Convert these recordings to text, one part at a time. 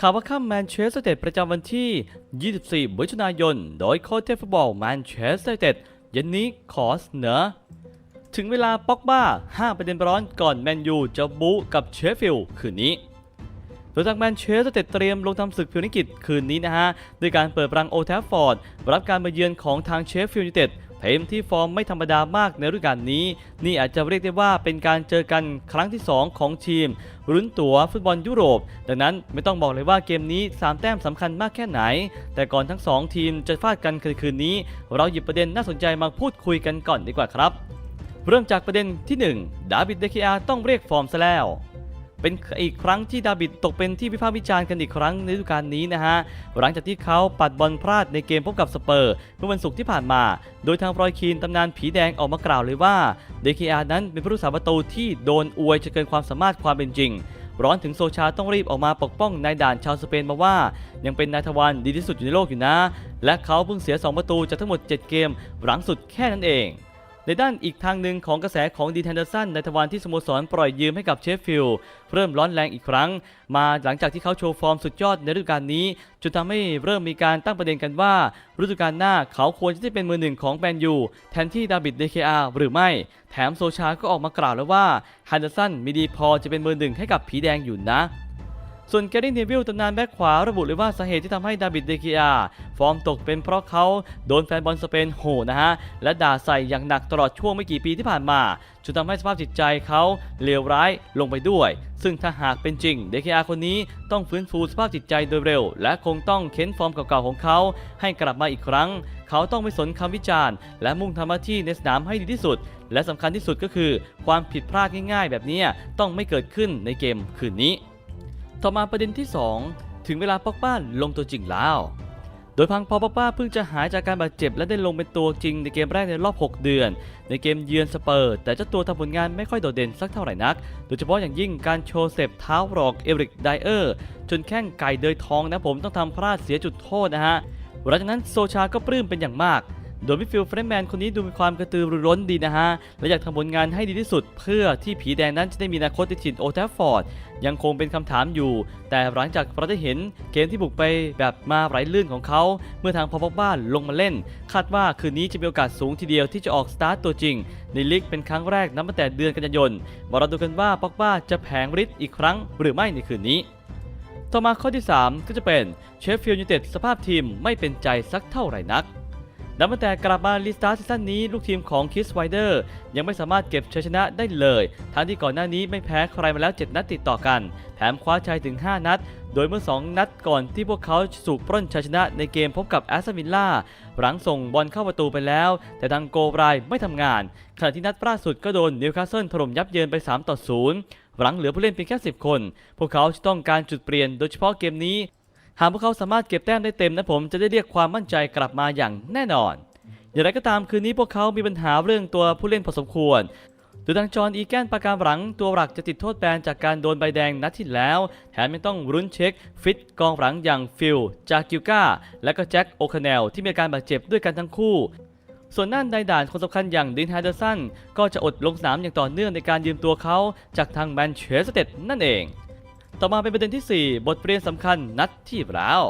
ข่าวว่าข้ามแมนเชสเตอร์เต็ดประจำวันที่ 24มิถุนายน โดยโค้ชเทฟุตบอลแมนเชสเตอร์เต็ดเย็นนี้ขอเสนอ ถึงเวลาป็อกบ้า 5 ประเด็นร้อนก่อนแมนยูจะบู๊กับเชฟฟิลด์คืนนี้โดยทางแมนเชสเตอร์เต็ดเตรียมลงทำศึกพิวนิกิจคืนนี้นะฮะ ด้วยการเปิดรังโอแทฟฟอร์ดรับการมาเยือนของทางเชฟฟิลด์ยูไนเต็ด ทีมที่ฟอร์มไม่ธรรมดามากในฤดูกาลนี้ นี่อาจจะเรียกได้ว่าเป็นการเจอกันครั้งที่ 2 ของทีมรุ้นตั๋วฟุตบอลยุโรป ดังนั้นไม่ต้องบอกเลยว่าเกมนี้ 3 แต้มสำคัญมากแค่ไหน แต่ก่อนทั้ง 2 ทีมจะฟาดกันคืนนี้ เราหยิบประเด็นน่าสนใจมาพูดคุยกันก่อนดีกว่าครับ เริ่มจากประเด็นที่ 1 ดาวิดเดคิอาต้องเรียกฟอร์มซะแล้ว เป็นอีกครั้งที่ดาวิดตกเป็นที่วิพากษ์วิจารณ์กันอีกครั้งในฤดูกาลนี้นะฮะ หลังจากที่เขาปัดบอลพลาดในเกมพบกับสเปอร์เมื่อวันศุกร์ที่ผ่านมา โดยทางรอยคีนตำนานผีแดงออกมากล่าวเลยว่าเดคิอานั้นเป็นผู้รักษาประตูที่โดนอวยจนเกินความสามารถความเป็นจริงร้อนถึงโซชาต้องรีบออกมาปกป้องนายด่านชาวสเปนมาว่า ยังเป็นนายทวารดีที่สุดอยู่ในโลกอยู่นะ และเขาเพิ่งเสีย 2 ประตูจากทั้งหมด 7 เกม หลังสุดแค่นั้นเอง ในด้านอีกทางหนึ่งของกระแสของดีแทนเดอร์สันในทวารที่สโมสรปล่อยยืมให้กับเชฟฟิลด์เริ่มร้อนแรงอีกครั้ง มาหลังจากที่เขาโชว์ฟอร์มสุดยอดในฤดูกาลนี้จนทำให้เริ่มมีการตั้งประเด็นกันว่า ฤดูกาลหน้าเขาควรจะได้เป็นมือหนึ่งของแมนยูแทนที่ดาวิดเดเคอาหรือไม่ แถมโซชาก็ออกมากล่าวแล้วว่าฮันเดอร์สันมีดีพอจะเป็นมือหนึ่งให้กับผีแดงอยู่นะ ส่วนแกรี่เนวิลตำนานแบ็คขวาระบุเลยว่าสาเหตุที่ทำให้ดาวิดเดกิอาฟอร์มตกเป็นเพราะเขาโดนแฟนบอลสเปนโหนะฮะ และด่าใส่อย่างหนักตลอดช่วงไม่กี่ปีที่ผ่านมาจนทำให้สภาพจิตใจเขาเลวร้ายลงไปด้วย ซึ่งถ้าหากเป็นจริงเดกิอาคนนี้ต้องฟื้นฟูสภาพจิตใจโดยเร็ว และคงต้องเค้นฟอร์มเก่าๆของเขา ให้กลับมาอีกครั้ง เขาต้องไม่สนคำวิจารณ์ และมุ่งทำหน้าที่ในสนามให้ดีที่สุด และสำคัญที่สุดก็คือ ความผิดพลาดง่ายๆ แบบนี้ต้องไม่เกิดขึ้นในเกมคืนนี้ ต่อมาประเด็นที่ 2 ถึงเวลาป็อกบ้าลงตัวจริงแล้ว โดยพังพอป็อกบ้าเพิ่งจะหายจากการบาดเจ็บและได้ลงเป็นตัวจริงในเกมแรกในรอบ 6 เดือน ในเกมเยือนสเปอร์ แต่เจ้าตัวทำผลงานไม่ค่อยโดดเด่นสักเท่าไหร่นัก โดยเฉพาะอย่างยิ่งการโชว์เสพเท้าหลอกเอริกไดเออร์จนแข้งไก่เดยทองนะผมต้องทำพลาดเสียจุดโทษนะฮะหลังจากนั้นโซชาก็ปลื้มเป็นอย่างมาก โดยมิฟิลเฟรนแมนคนนี้ดูมีความกระตือรือร้นดีนะฮะ และอยากทำผลงานให้ดีที่สุด เพื่อที่ผีแดงนั้นจะได้มีอนาคตในถิ่นโอแทฟฟอร์ด ยังคงเป็นคำถามอยู่ แต่หลังจากเราได้เห็นเกมที่บุกไปแบบมาไหลลื่นของเขา เมื่อทางพอปบ้านลงมาเล่น คาดว่าคืนนี้จะมีโอกาสสูงทีเดียวที่จะออกสตาร์ตตัวจริง ในลีกเป็นครั้งแรกนับตั้งแต่เดือนกันยายนมาเราดูกันว่าปอกบ้าจะแผงฤทธิ์อีกครั้ง หรือไม่ในคืนนี้ต่อมาข้อที่ 3 ก็จะเป็นเชฟฟิลด์ยูไนเต็ดสภาพทีมไม่เป็นใจสักเท่าไหร่นัก นับตั้งแต่กลับมาลิสตาร์ซีซั่นนี้ลูกทีมของคิสไวเดอร์ยังไม่สามารถเก็บชัยชนะได้เลย ทั้งที่ก่อนหน้านี้ไม่แพ้ใครมาแล้ว 7 นัดติดต่อกัน แถมคว้าชัยถึง 5 นัด โดยเมื่อ 2 นัดก่อนที่พวกเขาสูกปล้นชัยชนะในเกมพบกับแอสตันวิลล่าหลังส่งบอลเข้าประตูไปแล้ว แต่ทางโกบรายไม่ทำงาน ขณะที่นัดล่าสุดก็โดนนิวคาสเซิลถล่มยับเยินไป 3 ต่อ 0หลังเหลือผู้เล่นเพียงแค่ 10 คน พวกเขาจะต้องการจุดเปลี่ยนโดยเฉพาะเกมนี้ หากพวกเขาสามารถเก็บแต้มได้เต็มนะผมจะได้เรียกความมั่นใจกลับมาอย่างแน่นอน อย่างไรก็ตามคืนนี้พวกเขามีปัญหาเรื่องตัวผู้เล่นพอสมควรโดยทางจอห์นอีแกนประการหลังตัวหลักจะติดโทษแบนจากการโดนใบแดงนัดที่แล้ว แถมยังต้องรุ้นเช็ค ฟิตกองหลังอย่างฟิล จากิวกาและก็แจ็คโอคาเนลที่มีการบาดเจ็บด้วยกันทั้งคู่ ส่วนด้านใดด่านคนสำคัญอย่างดินไฮเดอร์สันก็จะอดลงสนามอย่างต่อเนื่องในการยืมตัวเขาจากทางแมนเชสเตอร์นั่นเอง ต่อมาเป็นประเด็นที่ 4 บทเรียนสำคัญนัดที่แล้ว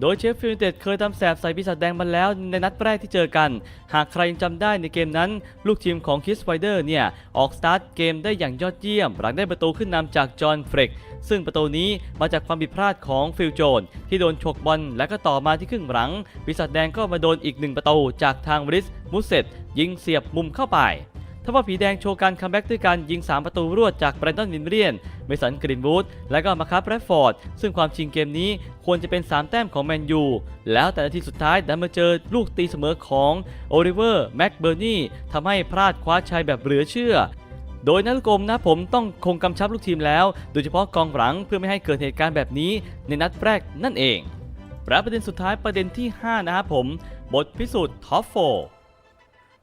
โดยเชฟฟิลด์เต็ดเคยทำแสบใส่ปีศาจแดงมาแล้วในนัดแรกที่เจอกัน หากใครยังจำได้ในเกมนั้น ลูกทีมของคิสไวเดอร์เนี่ย ออกสตาร์ทเกมได้อย่างยอดเยี่ยม หลังได้ประตูขึ้นนำจากจอห์นเฟรกซึ่งประตูนี้มาจากความผิดพลาดของฟิลโจน ที่โดนฉกบอลและก็ต่อมาที่ครึ่งหลังปีศาจแดงก็มาโดนอีกหนึ่งประตูจากทางวริสมุสเซตยิงเสียบมุมเข้าไป ทว่าผีแดงโชว์การคัมแบ็กด้วยการยิง 3 ประตูรวดจากแบรนดอนวินเรียน เมสันกรีนวูด และก็มาคับแรดฟอร์ด ซึ่งความจริงเกมนี้ควรจะเป็น 3 แต้มของแมนยู แล้วแต่นาทีสุดท้ายดันมาเจอลูกตีเสมอของโอลิเวอร์แม็กเบอร์นี่ทำให้พลาดคว้าชัยแบบเหลือเชื่อโดยนักกรมนะผมต้องคงกำชับลูกทีมแล้ว โดยเฉพาะกองหลังเพื่อไม่ให้เกิดเหตุการณ์แบบนี้ในนัดแรกนั่นเองและประเด็นสุดท้ายประเด็นที่ 5 นะครับผม บทพิสูจน์ท็อปโฟ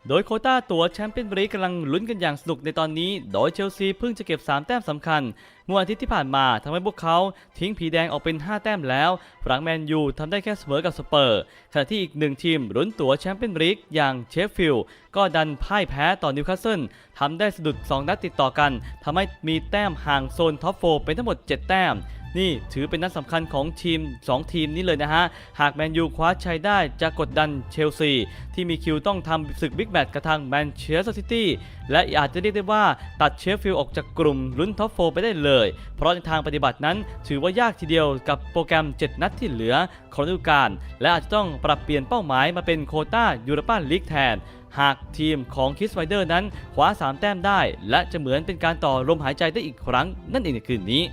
โดยโคต้าตั๋วแชมเปี้ยนลีกกำลังลุ้นกันอย่างสนุกในตอนนี้ โดยเชลซีเพิ่งจะเก็บ 3 แต้มสำคัญเมื่ออาทิตย์ที่ผ่านมาทำให้พวกเขาทิ้งผีแดงออกเป็น 5 แต้มแล้วฝรั่งแมนยูทำได้แค่เสมอกับสเปอร์ ขณะที่อีกหนึ่งทีมลุ้นตั๋วแชมเปี้ยนลีกอย่างเชฟฟิลด์ก็ดันพ่ายแพ้ต่อนิวคาสเซิลทำได้สะดุด 2 นัดติดต่อกันทำให้มีแต้มห่างโซนท็อปโฟเป็นทั้งหมด 7 แต้ม นี่ถือเป็นนัดสำคัญของทีม 2 ทีมนี้เลยนะฮะ หากแมนยูคว้าชัยได้จะกดดันเชลซี ที่มีคิวต้องทำศึกบิ๊กแมตช์กับทางแมนเชสเตอร์ซิตี้และอาจจะเรียกได้ว่าตัดเชฟฟิลด์ออกจากกลุ่มลุ้นท็อปโฟไปได้เลย เพราะในทางปฏิบัตินั้น ถือว่ายากทีเดียวกับโปรแกรม 7 นัดที่เหลือของฤดูกาลและอาจจะต้องปรับเปลี่ยนเป้าหมายมาเป็นโคต้ายูโรปาลีกแทนหากทีมของคิสไวเดอร์นั้นคว้า 3 แต้มได้ และจะเหมือนเป็นการต่อลมหายใจได้อีกครั้งนั่นเองในคืนนี้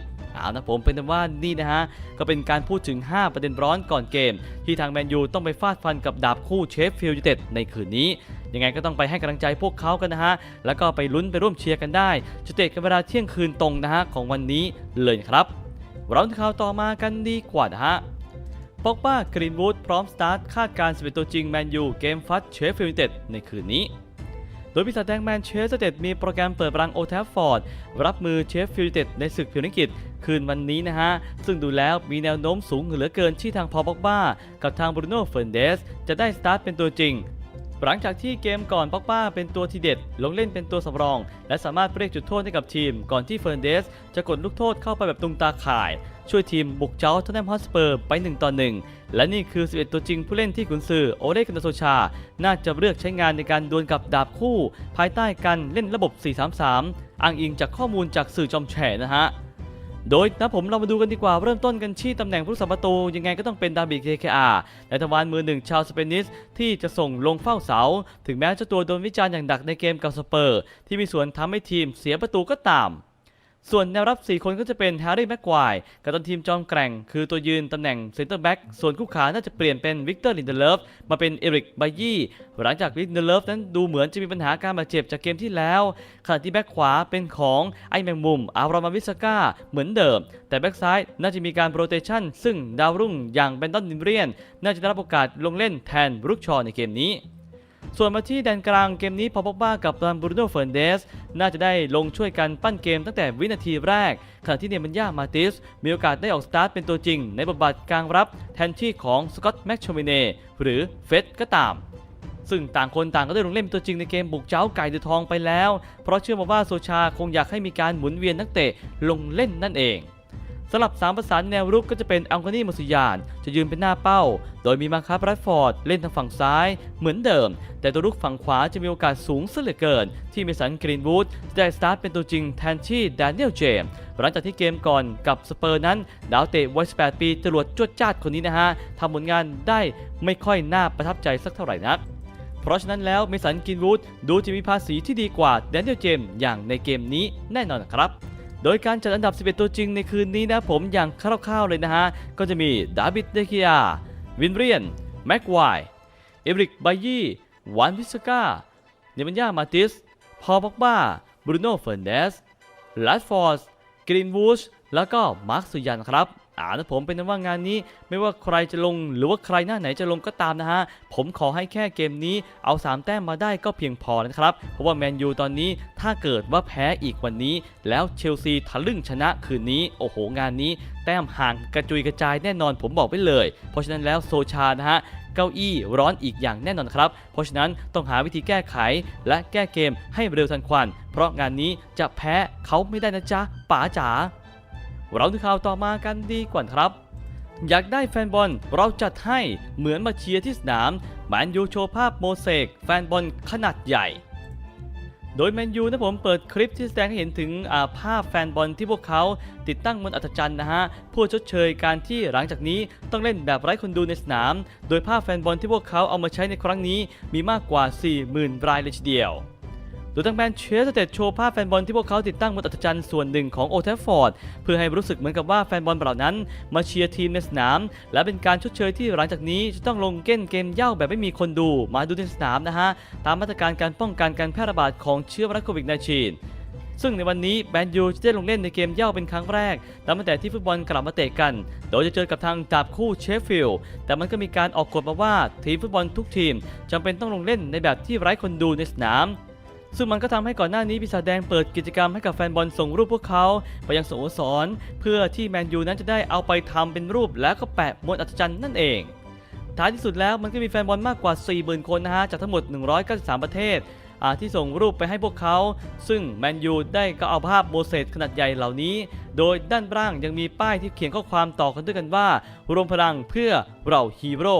เอานะผมเป็นว่านี่นะฮะ ก็เป็นการพูดถึง 5 ประเด็นร้อนก่อนเกม ที่ทางแมนยูต้องไปฟาดฟันกับดาบคู่เชฟฟิลด์ยูเต็ดในคืนนี้ ยังไงก็ต้องไปให้กำลังใจพวกเขากันนะฮะ แล้วก็ไปลุ้นไปร่วมเชียร์กันได้จะเตะกันเวลาเที่ยงคืนตรงนะฮะของวันนี้เลยครับเราข่าวต่อมากันดีกว่านะฮะป็อกบ้ากรีนวูดพร้อมสตาร์ทคาดการณ์11ตัวจริงแมนยูเกมฟัดเชฟฟิลด์ยูเต็ดในคืนนี้โดยปีศาจแดงแมนเชสเตอร์เต็ดมีโปรแกรมเปิดรังโอแทฟฟอร์ด รับมือเชฟฟิลด์เต็ดในศึกพรีเมียร์ลีกอังกฤษ คืนวันนี้นะฮะ ซึ่งดูแล้วมีแนวโน้มสูงเหลือเกินที่ทางพอป็อกบ้ากับทางบรูโน่เฟร์นเดสจะได้สตาร์ทเป็นตัวจริงหลังจากที่เกมก่อนปอกบ้าเป็นตัวทีเด็ด ลงเล่นเป็นตัวสำรอง และสามารถเรียกจุดโทษให้กับทีม ก่อนที่เฟร์นเดส จะกดลูกโทษเข้าไปแบบตุงตาข่าย ช่วยทีมบุกเจ้าทอนแนมฮอสเปอร์ไป 1 ต่อ 1 และนี่คือ 11 ตัวจริงผู้เล่นที่กุนซือโอเล่กันโซชา น่าจะเลือกใช้งานในการดวลกับดาบคู่ ภายใต้การเล่นระบบ 4-3-3 อ้างอิงจากข้อมูลจากสื่อจอมแฉนะฮะ โดยนะผมเรามาดูกันดีกว่าเริ่มต้นกันที่ตำแหน่งผู้สัมประตู ยังไงก็ต้องเป็นดาบิดเคคอาร์ในทวารมือหนึ่งชาวสเปนิสที่จะส่งลงเฝ้าเสา ถึงแม้เจ้าตัวโดนวิจารณ์อย่างหนักในเกมกับสเปอร์ ที่มีส่วนทำให้ทีมเสียประตูก็ตาม ส่วนแนวรับ 4 คนก็จะเป็นแฮร์รี่แม็กควายกับตันทีมจอมแกร่ง คือตัวยืนตำแหน่งเซนเตอร์แบ็กส่วนคู่ขาน่าจะเปลี่ยนเป็นวิกเตอร์ลินเดเลฟมาเป็นเอริกไบยี่หลังจากลินเดเลฟนั้นดูเหมือนจะมีปัญหาการบาดเจ็บจากเกมที่แล้วขณะที่แบ็กขวาเป็นของไอแมงมุม อารอมาวิสก้าเหมือนเดิม แต่แบ็กซ้ายน่าจะมีการโรเตชันซึ่งดาวรุ่งอย่างแบนดอนนินเรียน น่าจะได้รับโอกาสลงเล่นแทนบรุกชอในเกมนี้ ส่วนมาที่แดนกลางเกมนี้พอปอกบ้ากับรันบรูโน่เฟร์นเดส น่าจะได้ลงช่วยกันปั้นเกมตั้งแต่วินาทีแรก ขณะที่เนมันย่ามาติส มีโอกาสได้ออกสตาร์ทเป็นตัวจริง ในบทบาทกลางรับแทนที่ของสกอตแม็กช o มิเน่หรือเฟสก็ตามซึ่งต่างคนต่างก็ได้ลงเล่นเป็นตัวจริงในเกมบุกเจ้าไก่เดือทองไปแล้ว เพราะเชื่อมาว่าโซชาคงอยากให้มีการหมุนเวียนนักเตะลงเล่นนั่นเอง สำหรับสามประสานแนวรุกก็จะเป็นอัลกานีมุสยาน จะยืนเป็นหน้าเป้า โดยมีมาคาร์แรดฟอร์ดเล่นทางฝั่งซ้ายเหมือนเดิม แต่ตัวรุกฝั่งขวาจะมีโอกาสสูงเหลือเกิน ที่เมสันกรีนวูดจะได้สตาร์ทเป็นตัวจริงแทนที่แดเนียลเจมส์หลังจากที่เกมก่อนกับสเปอร์นั้น ดาวเตะวัย18 ปีจรวดจวดจ้าดคนนี้นะฮะทำผลงานได้ไม่ค่อยน่าประทับใจสักเท่าไหร่นักเพราะฉะนั้นแล้วเมสันกินวูดดูจะมีภาษีที่ดีกว่าแดเนียลเจมส์อย่างในเกมนี้แน่นอนครับ โดยการจัดอันดับ 11 ตัวจริงในคืนนี้นะผมอย่างคร่าวๆเลยนะฮะ ก็จะมีดาบิดเดคิยา วินเรียน แม็กไวเอริกไบยี่วานวิสกาเนมันยามาติส พอลบ็อกบ้าบรูโน่เฟอร์เดสลัดฟอร์สกรีนวูชแล้วก็มาร์คสุยันครับ อ่านะผมเป็นนั้นว่างานนี้ไม่ว่าใครจะลงหรือว่าใครหน้าไหนจะลงก็ตามนะฮะ ผมขอให้แค่เกมนี้เอา 3 แต้มมาได้ก็เพียงพอนะครับ เพราะว่าแมนยูตอนนี้ถ้าเกิดว่าแพ้อีกวันนี้ แล้วเชลซีทะลึ่งชนะคืนนี้ โอ้โห งานนี้ แต้มห่างกระจุยกระจายแน่นอนผมบอกไว้เลย เพราะฉะนั้นแล้วโซชานะฮะเก้าอี้ร้อนอีกอย่างแน่นอนครับ เพราะฉะนั้นต้องหาวิธีแก้ไขและแก้เกมให้เร็วทันควัน เพราะงานนี้จะแพ้เขาไม่ได้นะจ๊ะป๋าจ๋า เราดูข่าวต่อมากันดีกว่าครับ อยากได้แฟนบอลเราจัดให้เหมือนมาเชียร์ที่สนามแมนยูโชว์ภาพโมเสกแฟนบอลขนาดใหญ่ โดยแมนยูนะผมเปิดคลิปที่แสดงให้เห็นถึงภาพแฟนบอลที่พวกเขาติดตั้งบนอัศจรรย์นะฮะเพื่อชดเชยการที่หลังจากนี้ต้องเล่นแบบไร้คนดูในสนาม โดยภาพแฟนบอลที่พวกเขาเอามาใช้ในครั้งนี้มีมากกว่า 40,000 รายเลยทีเดียว โดยทางแมนเชสเตอร์โชว์ภาพแฟนบอลที่พวกเขาติดตั้งบนอัศจรรย์ส่วนหนึ่งของโอเทฟฟอร์ด เพื่อให้รู้สึกเหมือนกับว่าแฟนบอลเหล่านั้น มาเชียร์ทีมในสนาม และเป็นการชดเชยที่หลังจากนี้จะต้องลงเก้นเกมเย่าแบบไม่มีคนดู มาดูในสนามนะฮะ ตามมาตรการการป้องกันการแพร่ระบาดของเชื้อไวรัสโควิด -19 ซึ่งในวันนี้แมนยูจะได้ลงเล่นในเกมเย่าเป็นครั้งแรกนับตั้งแต่ที่ฟุตบอลกลับมาเตะกัน โดยจะเจอกับทางดาบคู่เชฟฟิลด์ แต่มันก็มีการออกกฎมาว่าทีมฟุตบอลทุกทีมจำเป็นต้องลงเล่นในแบบที่ไร้คนดูในสนาม ซึ่งมันก็ทำให้ก่อนหน้านี้ปีศาจแดงเปิดกิจกรรมให้กับแฟนบอลส่งรูปพวกเขา ไปยังสโมสร เพื่อที่แมนยูนั้นจะได้เอาไปทำเป็นรูปแล้วก็แปะบนอัศจรรย์นั่นเอง ท้ายที่สุดแล้วมันก็มีแฟนบอลมากกว่า 40,000 คนนะฮะจากทั้งหมด 193 ประเทศที่ส่งรูปไปให้พวกเขา ซึ่งแมนยูได้ก็เอาภาพโมเสสขนาดใหญ่เหล่านี้ โดยด้านล่างยังมีป้ายที่เขียนข้อความต่อกันด้วยกันว่า รวมพลังเพื่อเราฮีโร่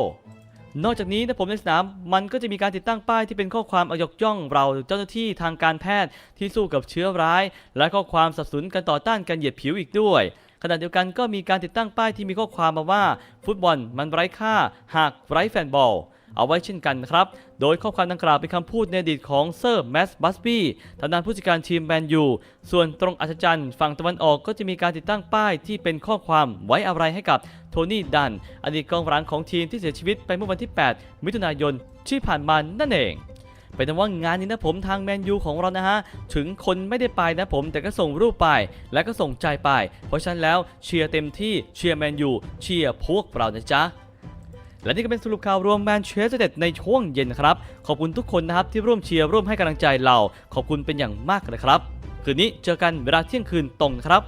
นอกจากนี้นะผมในสนามมันก็จะมีการติดตั้งป้ายที่เป็นข้อความอายกย่องเราเจ้าหน้าที่ทางการแพทย์ที่สู้กับเชื้อร้าย และข้อความสับสนุนการต่อต้านการเหยียดผิวอีกด้วยขณะเดียวกันก็มีการติดตั้งป้ายที่มีข้อความมาว่า ฟุตบอลมันไร้ค่า หากไร้แฟนบอล เอาไว้เช่นกันนะครับ โดยข้อความดังกล่าวเป็นคำพูดในอดีตของเซอร์แมสบัสบี้ทางด้านผู้จัดการทีมแมนยู ส่วนตรงอัศจรรย์ฝั่งตะวันออกก็จะมีการติดตั้งป้ายที่เป็นข้อความไว้อะไรให้กับโทนี่ดัน อดีตกองหลังของทีมที่เสียชีวิตไปเมื่อวันที่ 8 มิถุนายนที่ผ่านมานั่นเองเป็นแต่ว่างานนี้นะผมทางแมนยูของเรานะฮะ ถึงคนไม่ได้ไปนะผมแต่ก็ส่งรูปไป และก็ส่งใจไป เพราะฉะนั้นแล้วเชียร์เต็มที่เชียร์แมนยูเชียร์พวกเรานะจ๊ะ และนี่ก็เป็นสรุปข่าวรวมแมนเชสเตอร์เด็ดในช่วงเย็นครับ ขอบคุณทุกคนนะครับที่ร่วมเชียร์ร่วมให้กำลังใจเรา ขอบคุณเป็นอย่างมากเลยครับ คืนนี้เจอกันเวลาเที่ยงคืนตรงครับ